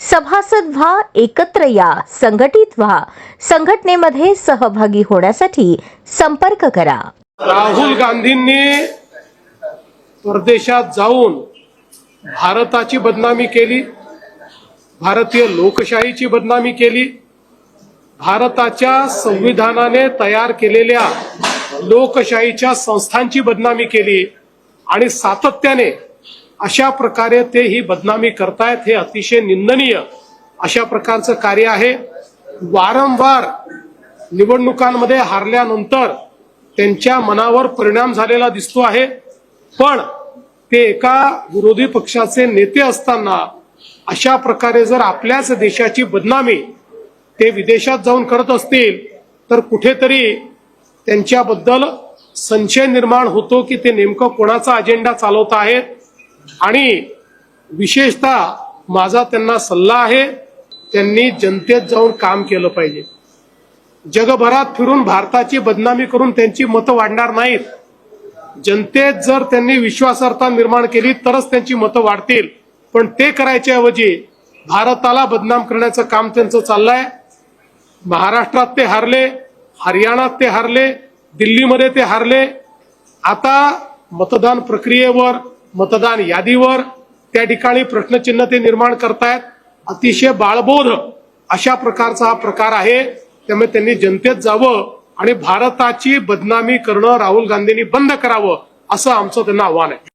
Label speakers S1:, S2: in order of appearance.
S1: सभासद व्हा एकत्र या संघटित व्हा. संघटनेमध्ये सहभागी होण्यासाठी संपर्क करा.
S2: राहुल गांधींनी परदेशात जाऊन भारताची बदनामी केली भारतीय लोकशाहीची बदनामी केली भारताच्या संविधानाने तयार केलेल्या लोकशाहीच्या संस्थांची बदनामी केली आणि सातत्याने अशा प्रकारे ते ही बदनामी करतायत हे अतिशय निंदनीय अशा प्रकारचं कार्य आहे. वारंवार निवडणुकांमध्ये हारल्यानंतर त्यांच्या मनावर परिणाम झालेला दिसतो आहे. पण ते एका विरोधी पक्षाचे नेते असताना अशा प्रकारे जर आपल्याच देशाची बदनामी ते विदेशात जाऊन करत असतील तर कुठेतरी त्यांच्याबद्दल संशय निर्माण होतो की ते नेमकं कोणाचा अजेंडा चालवत आहेत. आणि विशेषतः माझा त्यांना सल्ला आहे त्यांनी जनतेत जाऊन काम केलं पाहिजे. जगभरात फिरून भारताची बदनामी करून त्यांची मतं वाढणार नाहीत. जनतेत जर त्यांनी विश्वासार्हता निर्माण केली तरच त्यांची मतं वाढतील. पण ते करायच्या ऐवजी भारताला बदनाम करण्याचं काम त्यांचं चाललंय. महाराष्ट्रात ते हारले हरियाणात ते हारले दिल्लीमध्ये ते हारले. आता मतदान प्रक्रियेवर मतदान यादीवर त्या ठिकाणी प्रश्नचिन्ह ते निर्माण करतायत. अतिशय बाळबोध अशा प्रकारचा हा प्रकार आहे. त्यामुळे त्यांनी जनतेत जावं आणि भारताची बदनामी करणं राहुल गांधींनी बंद करावं असं आमचं त्यांना आव्हान आहे.